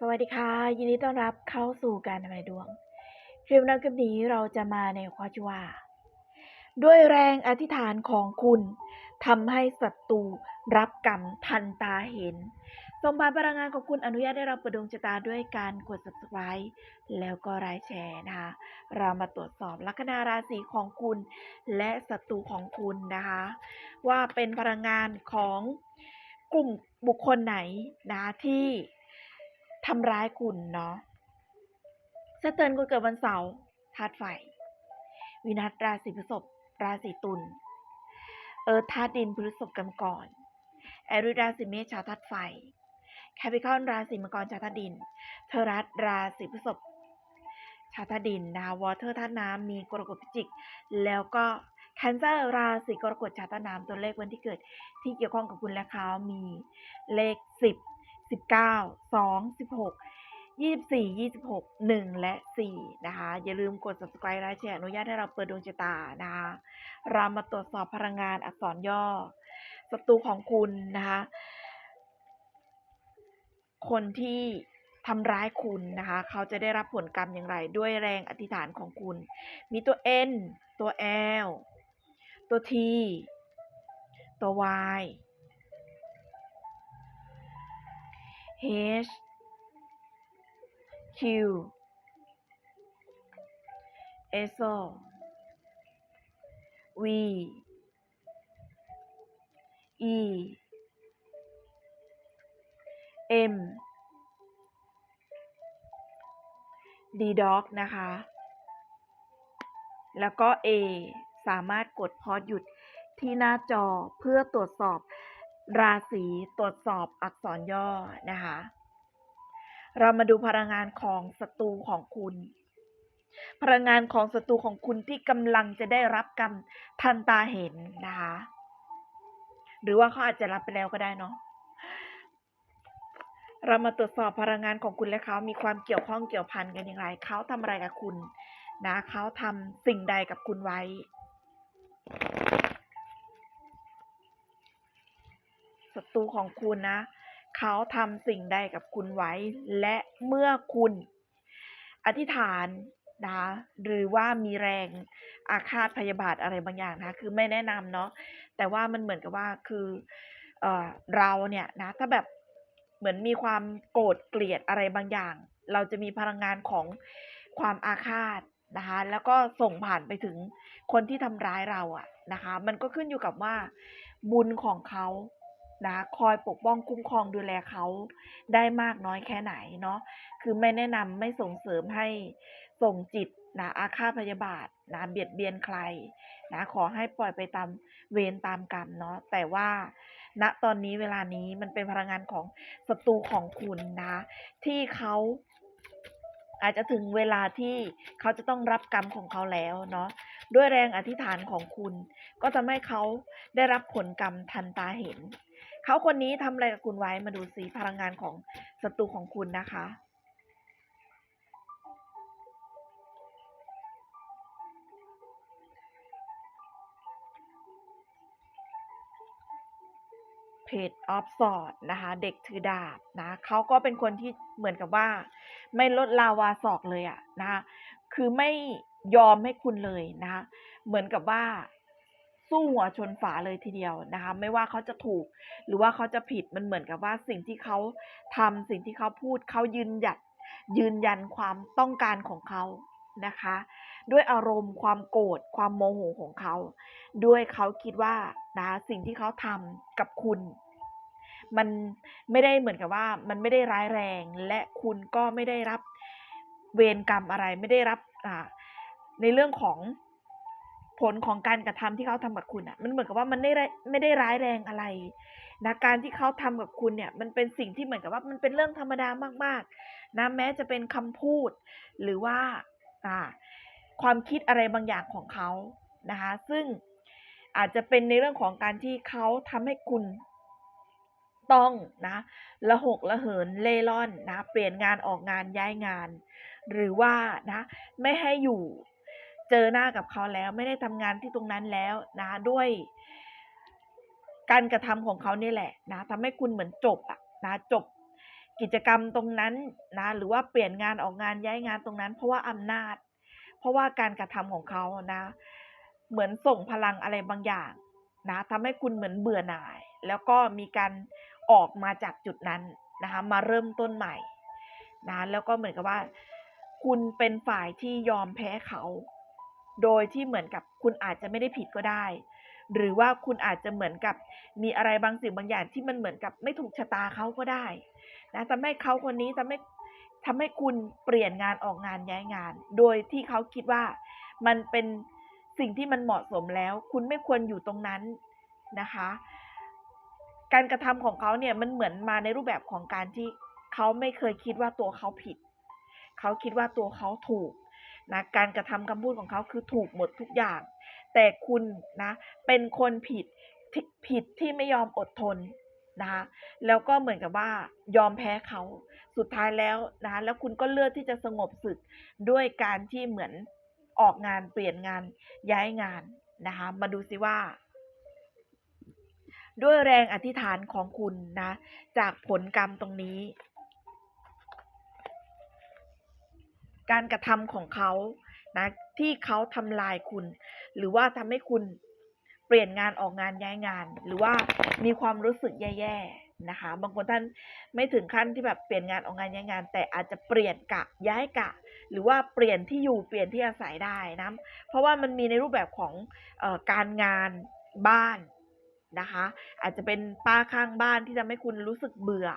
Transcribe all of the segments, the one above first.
สวัสดีค่ะ ยินดีต้อนรับเข้าสู่การทำนายดวง คลิปนั้นคลิปนี้เราจะมาในข้อที่ว่า ด้วยแรงอธิษฐานของคุณทำให้ศัตรูรับกรรมทันตาเห็นส่งผ่าพลังงานของคุณอนุญาตได้รับประดวงชะตาด้วยการกด subscribe แล้วก็รายแชร์นะคะ เรามาตรวจสอบลัคนาราศีของคุณ และศัตรูของคุณนะคะ ว่าเป็นพลังงานของกลุ่มบุคคลไหนนะที่ ทำร้ายคุณเนาะสเตือนคุณเกิดวันเสาร์ธาตุไฟ วินัสราศีพฤษภราศีตุลเอิร์ธาตุดินพฤษภกรรมกรแอริราศีเมษชาวธาตุไฟ แคปิคอนราศีมังกรชาวธาตุดิน เทอรัสราศีพฤษภชาวธาตุดินนะคะวอเตอร์ธาตุน้ำมีกรกฎพิจิก แล้วก็แคนเซอร์ราศีกรกฎชาวธาตุน้ำตัวเลขวันที่เกิดที่เกี่ยวข้องกับคุณและเขามีเลข 10 19 2 16 24 26 1และ4นะคะ อย่าลืมกด subscribe และแชร์อนุญาตให้เราเปิดดวงชะตานะคะเรามาตรวจสอบพลังงานอักษรย่อศัตรูของคุณนะคะ คนที่ทำร้ายคุณนะคะ เขาจะได้รับผลกรรมอย่างไรด้วยแรงอธิษฐานของคุณ มีตัว N ตัว L ตัว T ตัว Y H Q S O V E M D Dog นะคะ แล้วก็ A สามารถกดพอสหยุดที่หน้าจอเพื่อตรวจสอบ ราศีตรวจสอบอักษรย่อนะคะ เรามาดูพลังงานของศัตรูของคุณ พลังงานของศัตรูของคุณที่กำลังจะได้รับกรรมทันตาเห็นนะคะ หรือว่าเขาอาจจะรับไปแล้วก็ได้เนาะเรามาตรวจสอบพลังงานของคุณและเขามีความเกี่ยวข้องเกี่ยวพันกันอย่างไร เขาทำอะไรกับคุณ นะ เขาทำสิ่งใดกับคุณไว้ ศัตรูของคุณนะ เขาทำสิ่งใดกับคุณไว้ และเมื่อคุณ อธิษฐานนะหรือว่ามีแรงอาฆาตพยาบาทอะไรบางอย่างนะคือไม่แนะนำเนาะแต่ว่ามันเหมือนกับว่าคือเออเราเนี่ยนะถ้าแบบเหมือนมีความโกรธเกลียดอะไรบางอย่าง เราจะมีพลังงานของความอาฆาตนะคะแล้วก็ส่งผ่านไปถึงคนที่ทำร้ายเราอะนะคะ มันก็ขึ้นอยู่กับว่าบุญของเขา นะคอยปกป้องคุ้มครองดูแลเขาได้มากน้อยแค่ไหนเนาะคือไม่แนะนำไม่ส่งเสริมให้ส่งจิตนะอาฆาตพยาบาทนะเบียดเบียนใครนะขอให้ปล่อยไปตามเวรตามกรรมเนาะแต่ว่าณตอนนี้เวลานี้มันเป็นพลังงานของศัตรูของคุณนะ ที่เขาอาจจะถึงเวลาที่เขาจะต้องรับกรรมของเขาแล้วเนาะด้วยแรงอธิษฐานของคุณ ก็ทำให้เขาได้รับผลกรรมทันตาเห็น เขาคนนี้ทำอะไรกับคุณไว้มาดูสิพลังงานของศัตรูของคุณนะคะเพจออฟสอดนะคะ เด็กถือดาบนะเขาก็เป็นคนที่เหมือนกับว่า ไม่ลดลาวาศอกเลยอะนะคะคือไม่ยอมให้คุณเลยนะคะเหมือนกับว่า สู้หัวชนฝาเลยทีเดียวนะคะ ไม่ว่าเขาจะถูกหรือว่าเขาจะผิดมันเหมือนกับว่าสิ่งที่เขาทำสิ่งที่เขาพูดเขายืนหยัดยืนยันความต้องการของเขานะคะ ด้วยอารมณ์ความโกรธความโมโหของเขา ด้วยเขาคิดว่านะสิ่งที่เขาทำกับคุณ มันไม่ได้เหมือนกับว่ามันไม่ได้ร้ายแรงและคุณก็ไม่ได้รับเวรกรรมอะไรไม่ได้รับในเรื่องของ ผลของการกระทำที่เขาทำกับคุณอะ มันเหมือนกับว่ามันไม่ได้ไม่ได้ร้ายแรงอะไรนะการที่เขาทำกับคุณเนี่ย มันเป็นสิ่งที่เหมือนกับว่ามันเป็นเรื่องธรรมดามากๆนะแม้จะเป็นคำพูด หรือว่าอ่าความคิดอะไรบางอย่างของเขานะคะ ซึ่งอาจจะเป็นในเรื่องของการที่เขาทำให้คุณต้องนะละหกละเหินเล่ร่อนนะ เปลี่ยนงานออกงานย้ายงาน หรือว่านะ ไม่ให้อยู่ เจอหน้ากับเขาแล้วไม่ได้ทำงานที่ตรงนั้นแล้วนะด้วย การกระทำของเขาเนี่แหละนะทำให้คุณเหมือนจบอะนะจบกิจกรรมตรงนั้นนะหรือว่าเปลี่ยนงานออกงานย้ายงานตรงนั้น เพราะว่าอำนาจ เพราะว่าการกระทำของเขานะ เหมือนส่งพลังอะไรบางอย่างนะทำให้คุณเหมือนเบื่อหน่าย แล้วก็มีการออกมาจากจุดนั้นนะคะมาเริ่มต้นใหม่นะแล้วก็เหมือนกับว่า คุณเป็นฝ่ายที่ยอมแพ้เขา โดยที่เหมือนกับคุณอาจจะไม่ได้ผิดก็ได้ หรือว่าคุณอาจจะเหมือนกับมีอะไรบางสิ่งบางอย่างที่มันเหมือนกับไม่ถูกชะตาเขาก็ได้นะทำให้เขาคนนี้ทำให้ทำให้คุณเปลี่ยนงานออกงานย้ายงาน โดยที่เขาคิดว่ามันเป็นสิ่งที่มันเหมาะสมแล้ว คุณไม่ควรอยู่ตรงนั้นนะคะ การกระทำของเขาเนี่ยมันเหมือนมาในรูปแบบของการที่เขาไม่เคยคิดว่าตัวเขาผิด เขาคิดว่าตัวเขาถูก นะการกระทำคำพูดของเขาคือถูกหมดทุกอย่าง แต่คุณนะเป็นคนผิดผิดที่ไม่ยอมอดทนนะคะแล้วก็เหมือนกับว่ายอมแพ้เขาสุดท้ายแล้วนะคะแล้วคุณก็เลือกที่จะสงบศึกด้วยการที่เหมือนออกงานเปลี่ยนงานย้ายงานนะคะมาดูซิว่า ด้วยแรงอธิษฐานของคุณนะ จากผลกรรมตรงนี้ การกระทำของเขานะที่เขาทำลายคุณ หรือว่าทำให้คุณเปลี่ยนงานออกงานย้ายงาน หรือว่ามีความรู้สึกแย่ๆนะคะ บางคนท่านไม่ถึงขั้นที่แบบเปลี่ยนงานออกงานย้ายงาน แต่อาจจะเปลี่ยนกะย้ายกะ หรือว่าเปลี่ยนที่อยู่เปลี่ยนที่อาศัยได้นะเพราะว่ามันมีในรูปแบบของออการงานบ้านนะคะ อาจจะเป็นป้าข้างบ้านที่ทำให้คุณรู้สึกเบื่อ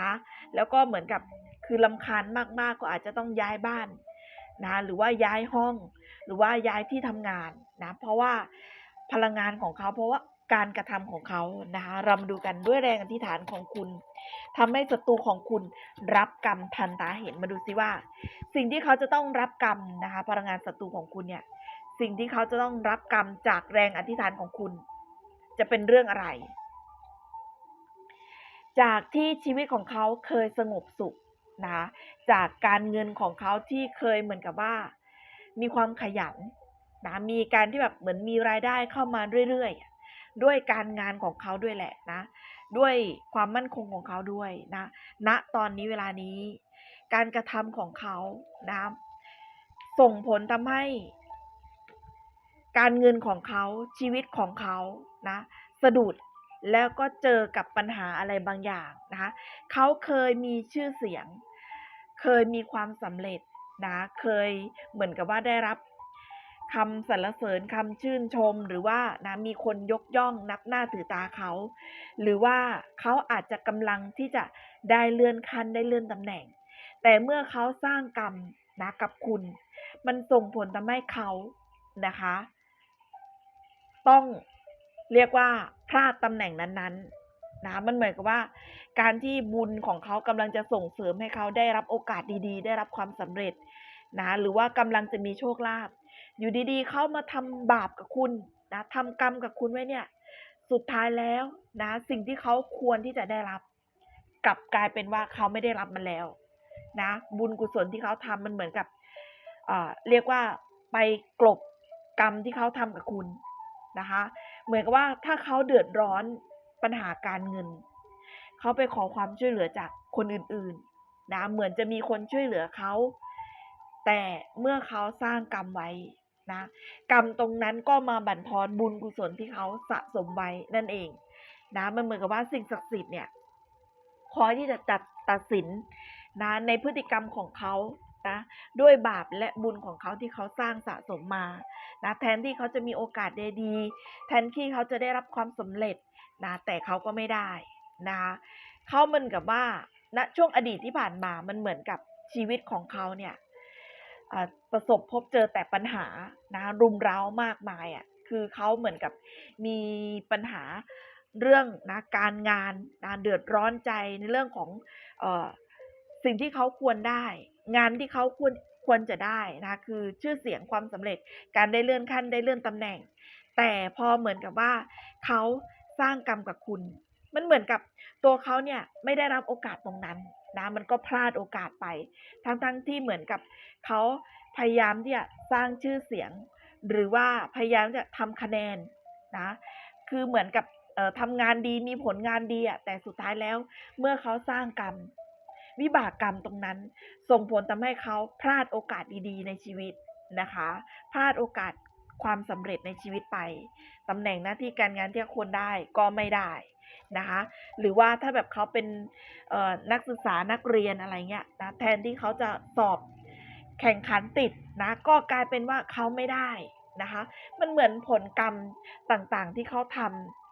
นะ แล้วก็เหมือนกับ คือลำคาญมากๆก็อาจจะต้องย้ายบ้านนะหรือว่าย้ายห้อง หรือว่าย้ายที่ทำงานนะเพราะว่าพลังงานของเขาเพราะว่าการกระทำของเขานะคะรามาดูกันด้วยแรงอธิษฐานของคุณทำให้ศัตรูของคุณรับกรรมทันตาเห็นมาดูซิว่า สิ่งที่เขาจะต้องรับกรรมนะคะพลังงานศัตรูของคุณเนี่ยสิ่งที่เขาจะต้องรับกรรมจากแรงอธิษฐานของคุณ จะเป็นเรื่องอะไร จากที่ชีวิตของเขาเคยสงบสุข นะจากการเงินของเขาที่เคยเหมือนกับว่า มีความขยันนะมีการที่แบบเหมือนมีรายได้เข้ามาเรื่อยๆ ด้วยการงานของเขาด้วยแหละนะ ด้วยความมั่นคงของเขาด้วยนะณตอนนี้เวลานี้ การกระทำของเขานะส่งผลทำให้ การเงินของเขาชีวิตของเขานะ สะดุดแล้วก็เจอกับปัญหาอะไรบางอย่างนะคะเขาเคยมีชื่อเสียง เคยมีความสำเร็จนะเคยเหมือนกับว่าได้รับคำสรรเสริญคำชื่นชมหรือว่านะมีคนยกย่องนับหน้าถือตาเขา หรือว่าเขาอาจจะกำลังที่จะได้เลื่อนขั้นได้เลื่อนตำแหน่ง แต่เมื่อเขาสร้างกรรมนะกับคุณ มันส่งผลทำให้เขานะคะ ต้องเรียกว่าพลาดตำแหน่งนั้นๆ นะมันเหมือนกับว่า การที่บุญของเขากำลังจะส่งเสริมให้เขาได้รับโอกาสดีๆ ได้รับความสำเร็จนะหรือว่ากำลังจะมีโชคลาภอยู่ดีๆ เขามาทำบาปกับคุณนะทำกรรมกับคุณไว้เนี่ย สุดท้ายแล้วนะสิ่งที่เขาควรที่จะได้รับกลับกลายเป็นว่าเขาไม่ได้รับมันแล้ว นะ บุญกุศลที่เขาทำมันเหมือนกับเอ่อเรียกว่าไปกลบกรรมที่เขาทำกับคุณนะคะ เหมือนกับว่าถ้าเขาเดือดร้อน ปัญหาการเงิน เขาไปขอความช่วยเหลือจากคนอื่นๆนะเหมือนจะมีคนช่วยเหลือเขา แต่เมื่อเขาสร้างกรรมไว้นะกรรมตรงนั้นก็มาบั่นทอนบุญกุศลที่เขาสะสมไว้นั่นเองนะมันเหมือนกับว่าสิ่งศักดิ์สิทธิ์เนี่ยคอยที่จะตัดตัดสินนะในพฤติกรรมของเขา นะด้วยบาปและบุญของเขาที่เขาสร้างสะสมมานะแทนที่เขาจะมีโอกาสดีๆแทนที่เขาจะได้รับความสำเร็จนะแต่เขาก็ไม่ได้นะคะเขาเหมือนกับว่าณนะช่วงอดีตที่ผ่านมามันเหมือนกับชีวิตของเขาเนี่ยประสบพบเจอแต่ปัญหานะรุมเร้ามากมายอะคือเขาเหมือนกับมีปัญหาเรื่องนะการงานนะเดือดร้อนใจในเรื่องของเอ สิ่งที่เขาควรได้ งานที่เขาควรควรจะได้นะคือชื่อเสียงความสำเร็จการได้เลื่อนขั้นได้เลื่อนตำแหน่ง แต่พอเหมือนกับว่าเขาสร้างกรรมกับคุณ มันเหมือนกับตัวเขาเนี่ยไม่ได้รับโอกาสตรงนั้นนะมันก็พลาดโอกาสไป ทั้งๆทที่เหมือนกับเขาพยายามที่จะสร้างชื่อเสียง หรือว่าพยายามจะทำคะแนนนะคือเหมือนกับทำงานดีมีผลงานดีอะแต่สุดท้ายแล้ว เมื่อเขาสร้างกรรม วิบากกรรมตรงนั้น ส่งผลทำให้เขาพลาดโอกาสดีๆ ในชีวิตนะคะ พลาดโอกาสความสำเร็จในชีวิตไปตำแหน่งหน้าที่การงานที่ควรได้ก็ไม่ได้นะคะ หรือว่าถ้าแบบเขาเป็นนักศึกษานักเรียนอะไรเงี้ยนะแทนที่เขาจะสอบแข่งขันติดนะก็กลายเป็นว่าเขาไม่ได้นะคะ มันเหมือนผลกรรมต่างๆที่เขาท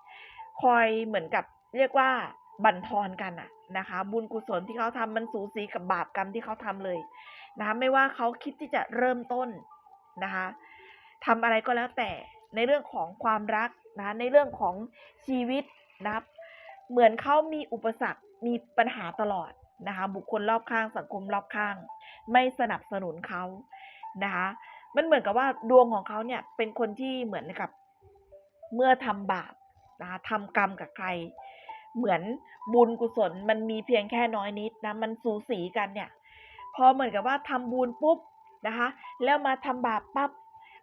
ำคอยเหมือนกับเรียกว่าบั่นทอนกันอะ นะคะ บุญกุศลที่เขาทำมันสูสีกับบาปกรรมที่เขาทำเลยนะคะไม่ว่าเขาคิดที่จะเริ่มต้นนะคะทำอะไรก็แล้วแต่ในเรื่องของความรักนะคะในเรื่องของชีวิตนะครับ เหมือนเขามีอุปสรรคมีปัญหาตลอดนะคะ บุคคลรอบข้างสังคมรอบข้าง ไม่สนับสนุนเขานะคะมันเหมือนกับว่าดวงของเขาเนี่ยเป็นคนที่เหมือนกับ เมื่อทำบาปนะคะทำกรรมกับใคร เหมือนบุญกุศลมันมีเพียงแค่น้อยนิดนะมันสูสีกันเนี่ย พอเหมือนกับว่าทำบุญปุ๊บนะคะ แล้วมาทำบาปปั๊บ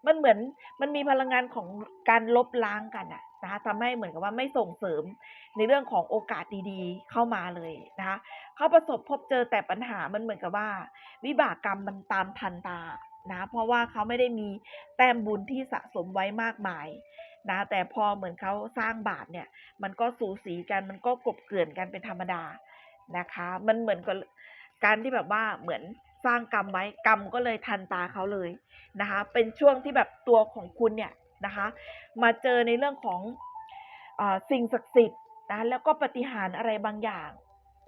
มันเหมือนมันมีพลังงานของการลบล้างกันอะนะคะทำให้เหมือนกับว่าไม่ส่งเสริมในเรื่องของโอกาสดีๆ เข้ามาเลยนะคะเขาประสบพบเจอแต่ปัญหามันเหมือนกับว่า วิบากกรรมมันตามทันตานะเพราะว่าเขาไม่ได้มีแต้มบุญที่สะสมไว้มากมาย นะแต่พอเหมือนเขาสร้างบาปเนี่ยมันก็สูสีกันมันก็กบเกลื่อนกันเป็นธรรมดานะคะ มันเหมือนกับการที่แบบว่าเหมือนสร้างกรรมไว้กรรมก็เลยทันตาเขาเลยนะคะ เป็นช่วงที่แบบตัวของคุณเนี่ยนะคะ มาเจอในเรื่องของอสิ่งศักดิ์สิทธิ์นะแล้วก็ปฏิหารอะไรบางอย่าง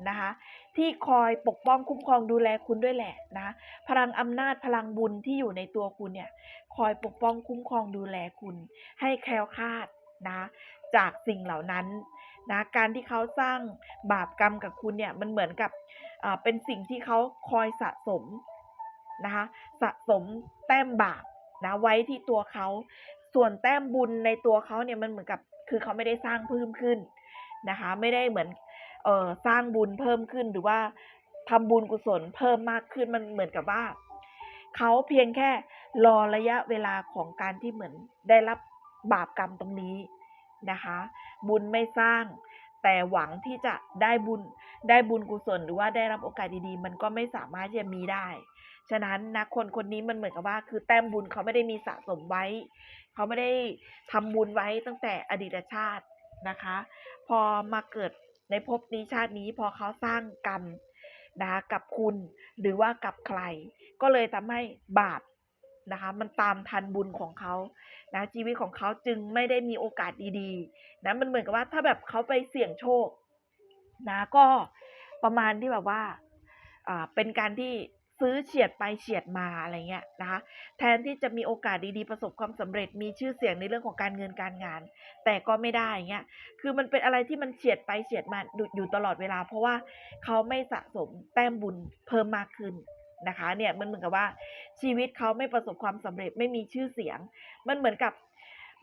นะคะที่คอยปกป้องคุ้มครองดูแลคุณด้วยแหละนะพลังอำนาจพลังบุญที่อยู่ในตัวคุณเนี่ยคอยปกป้องคุ้มครองดูแลคุณ ให้แคล้วคลาดนะจากสิ่งเหล่านั้นนะการที่เขาสร้างบาปกรรมกับคุณเนี่ยมันเหมือนกับเป็นสิ่งที่เขาคอยสะสมนะคะสะสมแต้มบาปนะไว้ที่ตัวเขาส่วนแต้มบุญในตัวเขาเนี่ยมันเหมือนกับคือเขาไม่ได้สร้างเพิ่มขึ้นนะคะไม่ได้เหมือน เออสร้างบุญเพิ่มขึ้นหรือว่าทำบุญกุศลเพิ่มมากขึ้นมันเหมือนกับว่าเขาเพียงแค่รอระยะเวลาของการที่เหมือนได้รับบาปกรรมตรงนี้นะคะ บุญไม่สร้าง แต่หวังที่จะได้บุญได้บุญกุศลหรือว่าได้รับโอกาสดีๆ มันก็ไม่สามารถที่จะมีได้ฉะนั้นนะคนคนนี้มันเหมือนกับว่าคือแต้มบุญเขาไม่ได้มีสะสมไว้ เขาไม่ได้ทำบุญไว้ตั้งแต่อดีตชาตินะคะ พอมาเกิด ในภพนี้ชาตินี้พอเขาสร้างกรรมนะคะกับคุณหรือว่ากับใคร ก็เลยทำให้บาปนะคะมันตามทันบุญของเขานะชีวิตของเขาจึงไม่ได้มีโอกาสดีๆนะมันเหมือนกับว่าถ้าแบบเขาไปเสี่ยงโชคนะก็ประมาณที่แบบว่าเป็นการที่ ซื้อเฉียดไปเฉียดมาอะไรเงี้ยนะคะแทนที่จะมีโอกาสดีๆประสบความสำเร็จมีชื่อเสียงในเรื่องของการเงินการงาน แต่ก็ไม่ได้เงี้ยคือมันเป็นอะไรที่มันเฉียดไปเฉียดมาอยู่ตลอดเวลา เพราะว่าเขาไม่สะสมแต้มบุญเพิ่มมากขึ้นนะคะเนี่ยมันเหมือนกับว่าชีวิตเขาไม่ประสบความสำเร็จไม่มีชื่อเสียง มันเหมือนกับ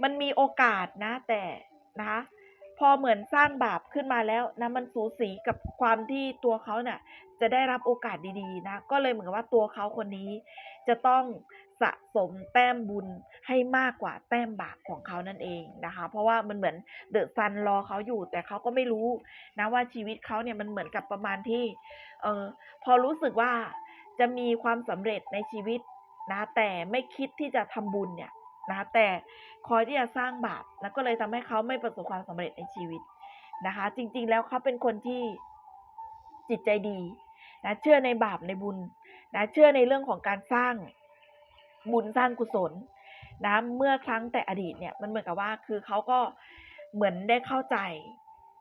มันมีโอกาสนะแต่นะคะ อเหมือนสร้างบาปขึ้นมาแล้วนะมันสูสีกับความที่ตัวเขาเนี่ยจะได้รับโอกาสดีๆนะก็เลยเหมือนว่าตัวเขาคนนี้ จะต้องสะสมแต้มบุญให้มากกว่าแต้มบาปของเขานั่นเองนะคะ เพราะว่ามันเหมือนเดอะซันรอเขาอยู่ แต่เขาก็ไม่รู้นะว่าชีวิตเขาเนี่ยมันเหมือนกับประมาณที่เออพอรู้สึกว่าจะมีความสำเร็จในชีวิตนะแต่ไม่คิดที่จะทำบุญเนี่ย นะแต่คอยที่จะสร้างบาปนะก็เลยทำให้เขาไม่ประสบความสำเร็จในชีวิตนะคะ จริงๆแล้วเขาเป็นคนที่จิตใจดีนะเชื่อในบาปในบุญนะเชื่อในเรื่องของการสร้างบุญสร้างกุศลนะเมื่อครั้งแต่อดีตเนี่ยมันเหมือนกับว่าคือเขาก็เหมือนได้เข้าใจ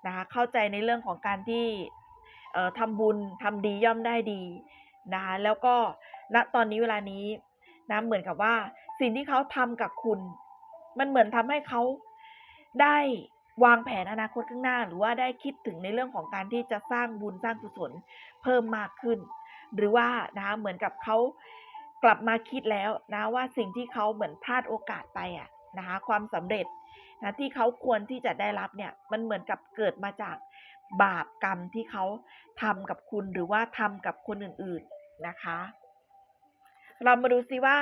นะคะเข้าใจในเรื่องของการที่เอ่อทำบุญทำดีย่อมได้ดีนะคะแล้วก็ณตอนนี้เวลานี้นะเหมือนกับว่า สิ่งที่เขาทำกับคุณ มันเหมือนทำให้เขาได้วางแผนอนาคตข้างหน้า หรือว่าได้คิดถึงในเรื่องของการที่จะสร้างบุญสร้างกุศลเพิ่มมากขึ้น หรือว่านะคะเหมือนกับเขากลับมาคิดแล้วนะว่าสิ่งที่เขาเหมือนพลาดโอกาสไปอะนะคะความสำเร็จนะที่เขาควรที่จะได้รับเนี่ยมันเหมือนกับเกิดมาจากบาปกรรมที่เขาทำกับคุณหรือว่าทำกับคนอื่น ๆนะคะ เรามาดูซิว่า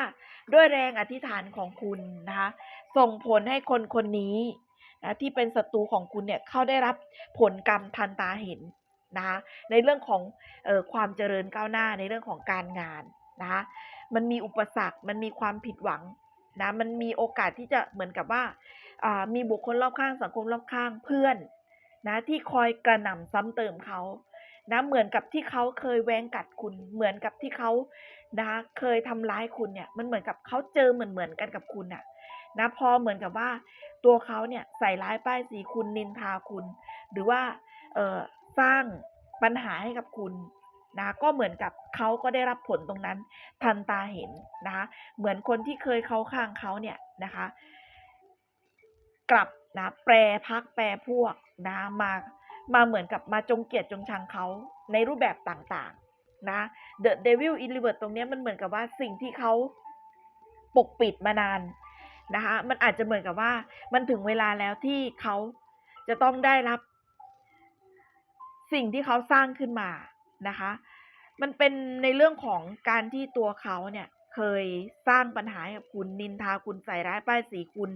ด้วยแรงอธิษฐานของคุณนะคะ ส่งผลให้คนคนนี้นะที่เป็นศัตรูของคุณเนี่ยเขาได้รับผลกรรมทันตาเห็นนะคะในเรื่องของเออความเจริญก้าวหน้าในเรื่องของการงานนะคะมันมีอุปสรรค มันมีความผิดหวังนะมันมีโอกาสที่จะเหมือนกับว่าอ่ามีบุคคลรอบข้างสังคมรอบข้างเพื่อนนะที่คอยกระหน่ำซ้ำเติมเขานะเหมือนกับที่เขาเคยแว้งกัดคุณ เหมือนกับที่เขา นะเคยทำร้ายคุณเนี่ยมันเหมือนกับเขาเจอเหมือนเหมือนๆกันกับคุณน่ะนะพอเหมือนกับว่าตัวเขาเนี่ยใส่ร้ายป้ายสีคุณนินทาคุณ หรือว่าเออสร้างปัญหาให้กับคุณนะก็เหมือนกับเขาก็ได้รับผลตรงนั้นทันตาเห็นนะคะเหมือนคนที่เคยเขาข้างเขาเนี่ยนะคะ กลับนะแปรพักแปรพวกนะมามาเหมือนกับมาจงเกลียดจงชังเขาในรูปแบบต่างๆ นะ The Devil in Reverse ตรงนี้มันเหมือนกับว่าสิ่งที่เขาปกปิดมานานนะคะ มันอาจจะเหมือนกับว่ามันถึงเวลาแล้วที่เขาจะต้องได้รับ สิ่งที่เขาสร้างขึ้นมานะคะ มันเป็นในเรื่องของการที่ตัวเขาเนี่ยเคยสร้างปัญหาให้กับคุณนินทาคุณใส่ร้ายป้ายสีคุณ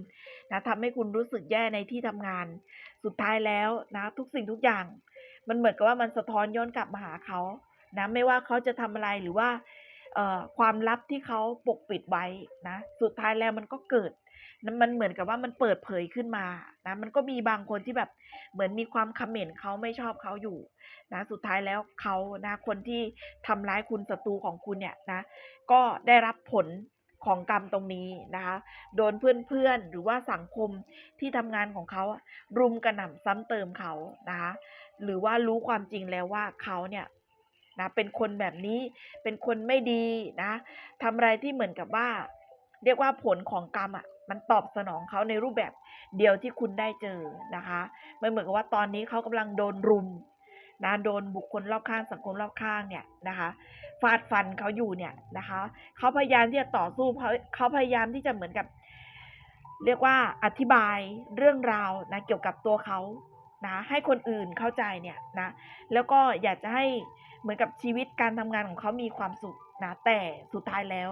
นะทำให้คุณรู้สึกแย่ในที่ทำงาน สุดท้ายแล้วนะ ทุกสิ่งทุกอย่าง มันเหมือนกับว่ามันสะท้อนย้อนกลับมาหาเขา นะไม่ว่าเขาจะทำอะไรหรือว่าความลับที่เขาปกปิดไว้นะสุดท้ายแล้วมันก็เกิดนะมันเหมือนกับว่ามันเปิดเผยขึ้นมานะมันก็มีบางคนที่แบบเหมือนมีความคอมเมนต์เขาไม่ชอบเขาอยู่นะสุดท้ายแล้วเขานะคนที่ทำร้ายคุณศัตรูของคุณเนี่ยนะก็ได้รับผลของกรรมตรงนี้นะคะโดนเพื่อนๆหรือว่าสังคมที่ทำงานของเขารุมกระหน่ำซ้ำเติมเขานะคะหรือว่ารู้ความจริงแล้วว่าเขาเนี่ย นะเป็นคนแบบนี้เป็นคนไม่ดีนะทำอะไรที่เหมือนกับว่า เรียกว่าผลของกรรมอะมันตอบสนองเขาในรูปแบบเดียวที่คุณได้เจอนะคะมันเหมือนกับว่าตอนนี้เขากำลังโดนรุมนะโดนบุคคลรอบข้างสังคมรอบข้างเนี่ยนะคะฟาดฟันเขาอยู่เนี่ยนะคะเขาพยายามที่จะต่อสู้เขาเขาพยายามที่จะเหมือนกับ เรียกว่าอธิบายเรื่องราวนะเกี่ยวกับตัวเขา นะให้คนอื่นเข้าใจเนี่ยนะแล้วก็อยากจะให้เหมือนกับชีวิตการทำงานของเขามีความสุขนะแต่สุดท้ายแล้ว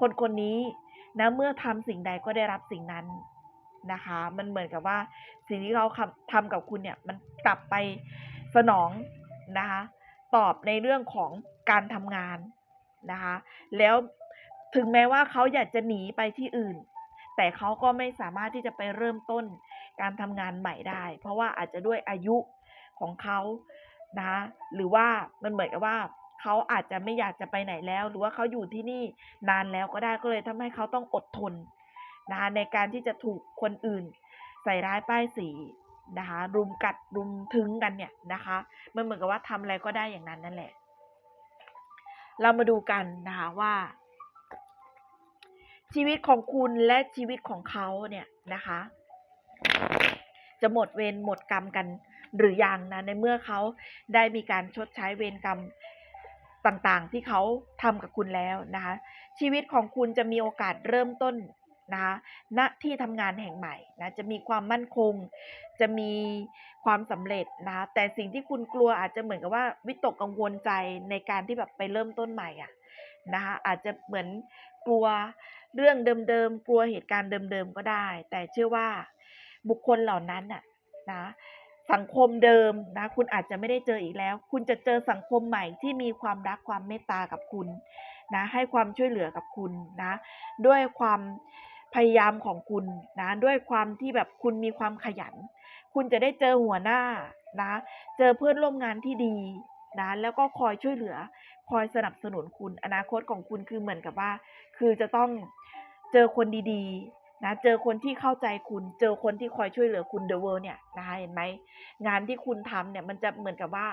คนคนนี้นะเมื่อทำสิ่งใดก็ได้รับสิ่งนั้นนะคะ มันเหมือนกับว่าสิ่งที่เขาทำกับคุณเนี่ยมันกลับไปสนองนะคะตอบในเรื่องของการทำงานนะคะแล้วถึงแม้ว่าเขาอยากจะหนีไปที่อื่น แต่เขาก็ไม่สามารถที่จะไปเริ่มต้น การทำงานใหม่ได้ เพราะว่าอาจจะด้วยอายุของเขานะหรือว่ามันเหมือนกับว่าเขาอาจจะไม่อยากจะไปไหนแล้ว หรือว่าเขาอยู่ที่นี่นานแล้วก็ได้ก็เลยทำให้เขาต้องอดทนนะคะในการที่จะถูกคนอื่น ใส่ร้ายป้ายสีนะคะรุมกัดรุมถึงกันเนี่ยนะคะมันเหมือนกับว่าทำอะไรก็ได้อย่างนั้นนั่นแหละ เรามาดูกันนะคะว่า ชีวิตของคุณและชีวิตของเขาเนี่ยนะคะ จะหมดเวรหมดกรรมกันหรือยังนะในเมื่อเขาได้มีการชดใช้เวรกรรมต่างๆ ที่เขาทำกับคุณแล้วนะคะ ชีวิตของคุณจะมีโอกาสเริ่มต้นนะคะณที่ทำงานแห่งใหม่นะจะมีความมั่นคง จะมีความสำเร็จนะแต่สิ่งที่คุณกลัวอาจจะเหมือนกับว่าวิตกกังวลใจในการที่แบบไปเริ่มต้นใหม่อะนะคะอาจจะเหมือนกลัวเรื่องเดิมๆกลัวเหตุการณ์เดิมๆก็ได้ แต่เชื่อว่า บุคคลเหล่านั้นน่ะนะสังคมเดิมนะคุณอาจจะไม่ได้เจออีกแล้ว คุณจะเจอสังคมใหม่ที่มีความรักความเมตตากับคุณนะให้ความช่วยเหลือกับคุณนะด้วยความพยายามของคุณนะด้วยความที่แบบคุณมีความขยัน คุณจะได้เจอหัวหน้านะเจอเพื่อนร่วมงานที่ดีนะแล้วก็คอยช่วยเหลือ คอยสนับสนุนคุณอนาคตของคุณคือเหมือนกับว่า คือจะต้องเจอคนดี นะเจอคนที่เข้าใจคุณ เจอคนที่คอยช่วยเหลือคุณเดอะเวิร์เนี่ยนะคะเห็นไหมงานที่คุณทำเนี่ยมันจะเหมือนกับว่า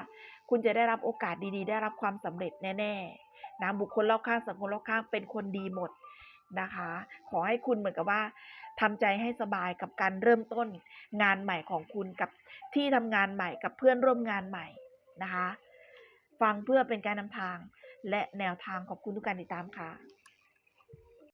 คุณจะได้รับโอกาสดีๆ ได้รับความสำเร็จแน่ๆนะบุคคลรอบข้างสังคมรอบข้างเป็นคนดีหมดนะคะ ขอให้คุณเหมือนกับว่าทำใจให้สบายกับการเริ่มต้นงานใหม่ของคุณกับที่ทำงานใหม่กับเพื่อนร่วมงานใหม่นะคะ ฟังเพื่อเป็นการนำทางและแนวทางขอบคุณทุกการติดตามค่ะ